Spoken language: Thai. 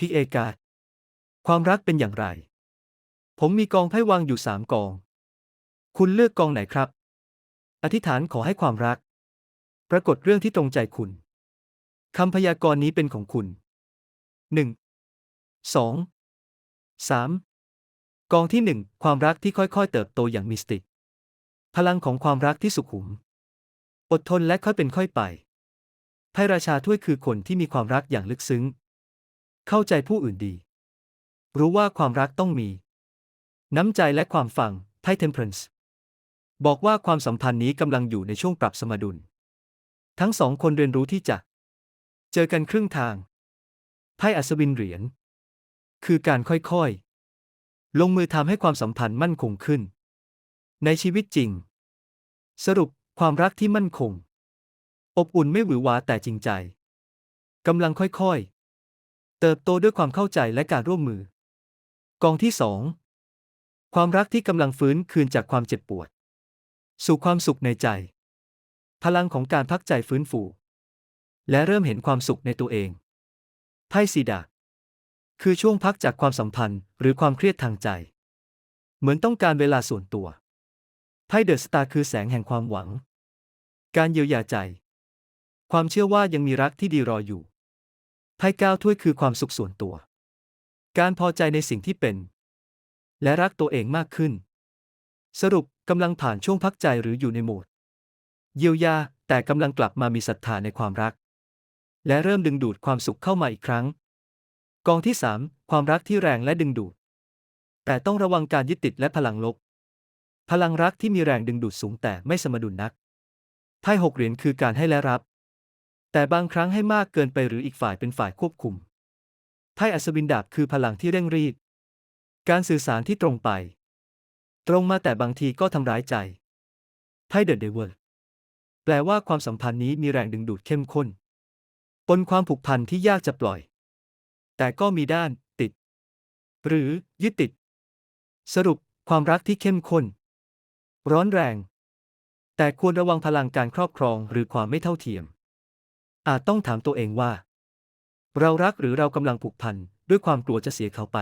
พิกเอกาความรักเป็นอย่างไร ผมมีกองไพ่วางอยู่สามกอง คุณเลือกกองไหนครับ อธิษฐานขอให้ความรัก ปรากฏเรื่องที่ตรงใจคุณ คำพยากรณ์นี้เป็นของคุณหนึ่งสองสามกองที่หนึ่งความรักที่ค่อยๆ เติบโตอย่างมิสติกพลังของความรักที่สุขุม อดทนและค่อยเป็นค่อยไปไพราชาถ้วยคือคนที่มีความรักอย่างลึกซึ้ง เข้าใจผู้อื่นดี รู้ว่าความรักต้องมี น้ำใจและความฟังไพ่เทมเพรนซ์บอกว่าความสัมพันธ์นี้กำลังอยู่ในช่วงปรับสมดุล ทั้งสองคนเรียนรู้ที่จะ เจอกันครึ่งทาง ไพ่อัศวินเหรียญ คือการค่อยๆ ลงมือทำให้ความสัมพันธ์มั่นคงขึ้น ในชีวิตจริง สรุปความรักที่มั่นคง อบอุ่นไม่หวือหวาแต่จริงใจกำลังค่อยๆ เติบโตด้วยความเข้าใจและการร่วมมือ กองที่สองความรักที่กำลังฟื้นคืนจากความเจ็บปวด สู่ความสุขในใจ พลังของการพักใจฟื้นฟู และเริ่มเห็นความสุขในตัวเองไพ่สีดาคือช่วงพักจากความสัมพันธ์หรือความเครียดทางใจ เหมือนต้องการเวลาส่วนตัวไพ่เดอะสตาร์คือแสงแห่งความหวัง การเยียวยาใจ ความเชื่อว่ายังมีรักที่ดีรออยู่ ไพ่ก้าถ้วยคือความสุขส่วนตัว การพอใจในสิ่งที่เป็น และรักตัวเองมากขึ้น สรุปกำลังผ่านช่วงพักใจหรืออยู่ในโหมด เยียวยาแต่กำลังกลับมามีศรัทธาในความรัก และเริ่มดึงดูดความสุขเข้ามาอีกครั้ง กองที่ 3 ความรักที่แรงและดึงดูด แต่ต้องระวังการยึดติดและพลังลบ พลังรักที่มีแรงดึงดูดสูงแต่ไม่สมดุลนักไพ่หกเหรียญคือการให้และรับ แต่บางครั้งให้มากเกินไปหรืออีกฝ่ายเป็นฝ่ายควบคุม ไพ่อัศวินดาบคือพลังที่เร่งรีบ การสื่อสารที่ตรงไป ตรงมาแต่บางทีก็ทำร้ายใจ ไพ่เดอะเดวิลแปลว่าความสัมพันธ์นี้มีแรงดึงดูดเข้มข้น ปนความผูกพันที่ยากจะปล่อย แต่ก็มีด้านติด หรือยึดติด สรุปความรักที่เข้มข้น ร้อนแรง แต่ควรระวังพลังการครอบครองหรือความไม่เท่าเทียม อาจต้องถามตัวเองว่า เรารักหรือเรากำลังผูกพันด้วยความกลัวจะเสียเขาไป